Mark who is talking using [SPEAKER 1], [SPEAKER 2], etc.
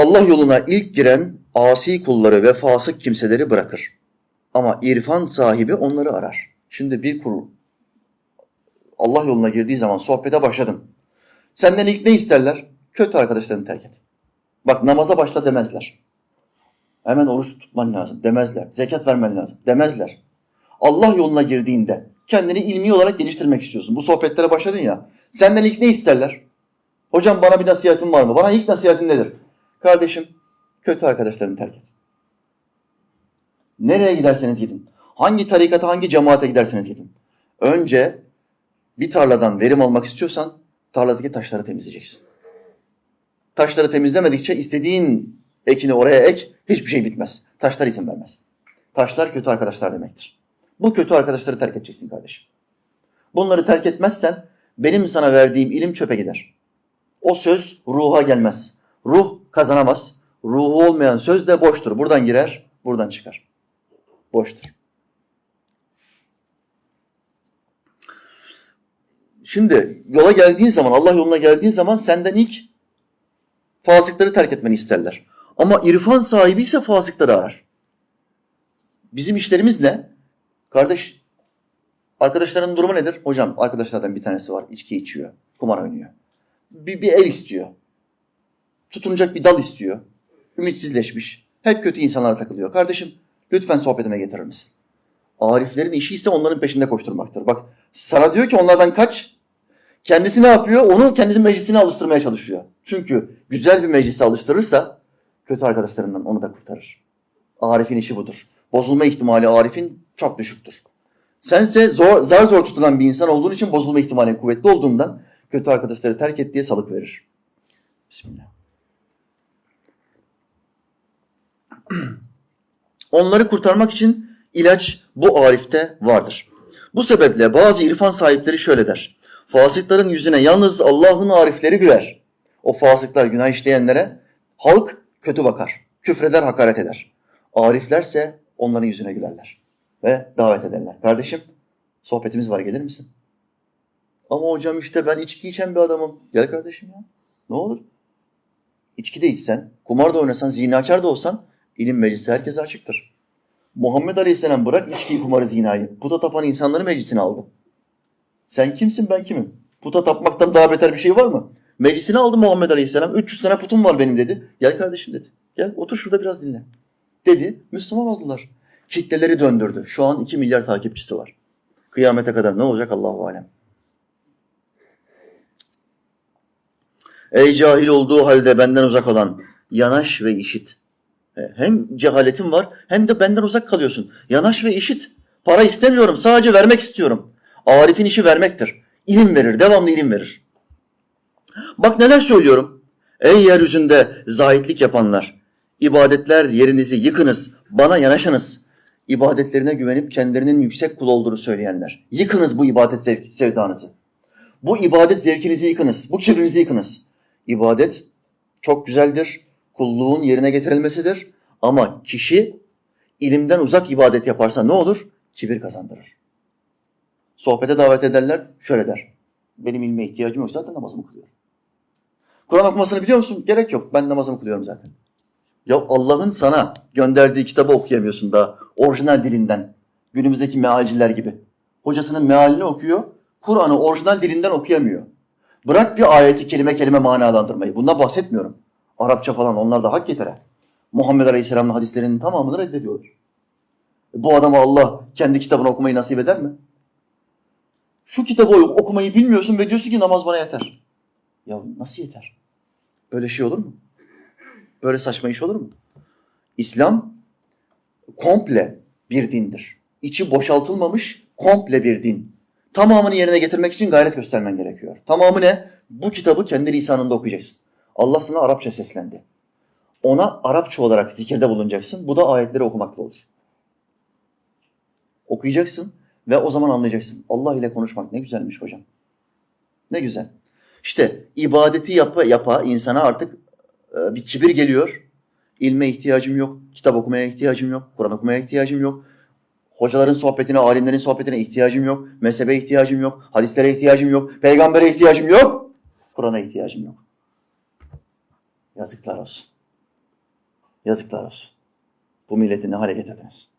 [SPEAKER 1] Allah yoluna ilk giren asi kulları ve fasık kimseleri bırakır. Ama irfan sahibi onları arar. Şimdi bir kul Allah yoluna girdiği zaman sohbete başladın. Senden ilk ne isterler? Kötü arkadaşlarını terk et. Bak namaza başla demezler. Hemen oruç tutman lazım demezler. Zekat vermen lazım demezler. Allah yoluna girdiğinde kendini ilmi olarak geliştirmek istiyorsun. Bu sohbetlere başladın ya. Senden ilk ne isterler? Hocam bana bir nasihatin var mı? Bana ilk nasihatin nedir? Kardeşim kötü arkadaşlarını terk et. Nereye giderseniz gidin. Hangi tarikata, hangi cemaate giderseniz gidin. Önce bir tarladan verim almak istiyorsan tarladaki taşları temizleyeceksin. Taşları temizlemedikçe istediğin ekini oraya ek, hiçbir şey bitmez. Taşlar izin vermez. Taşlar kötü arkadaşlar demektir. Bu kötü arkadaşları terk edeceksin kardeşim. Bunları terk etmezsen benim sana verdiğim ilim çöpe gider. O söz ruha gelmez. Ruh kazanamaz. Ruhu olmayan söz de boştur. Buradan girer, buradan çıkar. Boştur. Şimdi yola geldiğin zaman, Allah yoluna geldiğin zaman senden ilk fasıkları terk etmeni isterler. Ama irfan sahibi ise fasıkları arar. Bizim işlerimiz ne? Kardeş, arkadaşların durumu nedir? Hocam arkadaşlardan bir tanesi var, içki içiyor, kumar oynuyor. Bir, bir el istiyor. Tutunacak bir dal istiyor. Ümitsizleşmiş. Hep kötü insanlara takılıyor. Kardeşim lütfen sohbetime getirir misin? Ariflerin işi ise onların peşinde koşturmaktır. Bak sana diyor ki onlardan kaç. Kendisi ne yapıyor? Onu kendisi meclisine alıştırmaya çalışıyor. Çünkü güzel bir meclise alıştırırsa kötü arkadaşlarından onu da kurtarır. Arif'in işi budur. Bozulma ihtimali Arif'in çok düşüktür. Sense zor, zar zor tutulan bir insan olduğun için bozulma ihtimali kuvvetli olduğundan kötü arkadaşları terk et diye salık verir. Bismillah. Onları kurtarmak için ilaç bu Arif'te vardır. Bu sebeple bazı irfan sahipleri şöyle der. Fasıkların yüzüne yalnız Allah'ın arifleri güler. O fasıklar günah işleyenlere halk kötü bakar, küfreder, hakaret eder. Ariflerse onların yüzüne gülerler ve davet ederler. Kardeşim sohbetimiz var gelir misin? Ama hocam işte ben içki içen bir adamım. Gel kardeşim ya. Ne olur? İçki de içsen, kumar da oynasan, zinakar da olsan ilim meclisi herkese açıktır. Muhammed Aleyhisselam bırak içkiyi, kumarı, zinayı. Puta tapan insanları meclisine aldı. Sen kimsin ben kimim? Puta tapmaktan daha beter bir şey var mı? Meclisine aldı Muhammed Aleyhisselam. 300 tane putum var benim dedi. Gel kardeşim dedi. Gel otur şurada biraz dinle. Dedi. Müslüman oldular. Kitleleri döndürdü. Şu an 2 milyar takipçisi var. Kıyamete kadar ne olacak Allahu alem. Ey cahil olduğu halde benden uzak olan yanaş ve işit. E, Hem cehaletin var hem de benden uzak kalıyorsun. Yanaş ve işit. Para istemiyorum sadece vermek istiyorum. Arif'in işi vermektir. İlim verir, devamlı ilim verir. Bak neler söylüyorum. Ey yeryüzünde zahitlik yapanlar. ibadetler yerinizi yıkınız, bana yanaşınız. İbadetlerine güvenip kendilerinin yüksek kul olduğunu söyleyenler. Yıkınız bu ibadet zevk, sevdanızı. Bu ibadet zevkinizi yıkınız. Bu kibrinizi yıkınız. İbadet çok güzeldir. Kulluğun yerine getirilmesidir. Ama kişi ilimden uzak ibadet yaparsa ne olur? Kibir kazandırır. Sohbete davet ederler, şöyle der. Benim ilme ihtiyacım yok zaten namazımı kılıyorum. Kur'an okumasını biliyor musun? Gerek yok. Ben namazımı kılıyorum zaten. Ya Allah'ın sana gönderdiği kitabı okuyamıyorsun da orijinal dilinden. Günümüzdeki mealciler gibi. Hocasının mealini okuyor. Kur'an'ı orijinal dilinden okuyamıyor. Bırak bir ayeti kelime kelime manalandırmayı. Bundan bahsetmiyorum. Arapça falan onlar da hak getire. Muhammed Aleyhisselam'ın hadislerinin tamamını reddediyorlar. E Bu adama Allah kendi kitabını okumayı nasip eder mi? Şu kitabı okumayı bilmiyorsun ve diyorsun ki namaz bana yeter. Ya nasıl yeter? Böyle şey olur mu? Böyle saçma iş olur mu? İslam komple bir dindir. İçi boşaltılmamış komple bir din. Tamamını yerine getirmek için gayret göstermen gerekiyor. Tamamı ne? Bu kitabı kendi lisanında okuyacaksın. Allah sana Arapça seslendi. Ona Arapça olarak zikirde bulunacaksın. Bu da ayetleri okumakla olur. Okuyacaksın ve o zaman anlayacaksın. Allah ile konuşmak ne güzelmiş hocam. Ne güzel. İşte ibadeti yapa yapa insana artık e, bir kibir geliyor. İlme ihtiyacım yok, kitap okumaya ihtiyacım yok, Kur'an okumaya ihtiyacım yok. Hocaların sohbetine, alimlerin sohbetine ihtiyacım yok. Mezhebe ihtiyacım yok. Hadislere ihtiyacım yok. Peygambere ihtiyacım yok. Kur'an'a ihtiyacım yok. Yazıklar olsun. Yazıklar olsun. Bu milleti ne hale getirdiniz?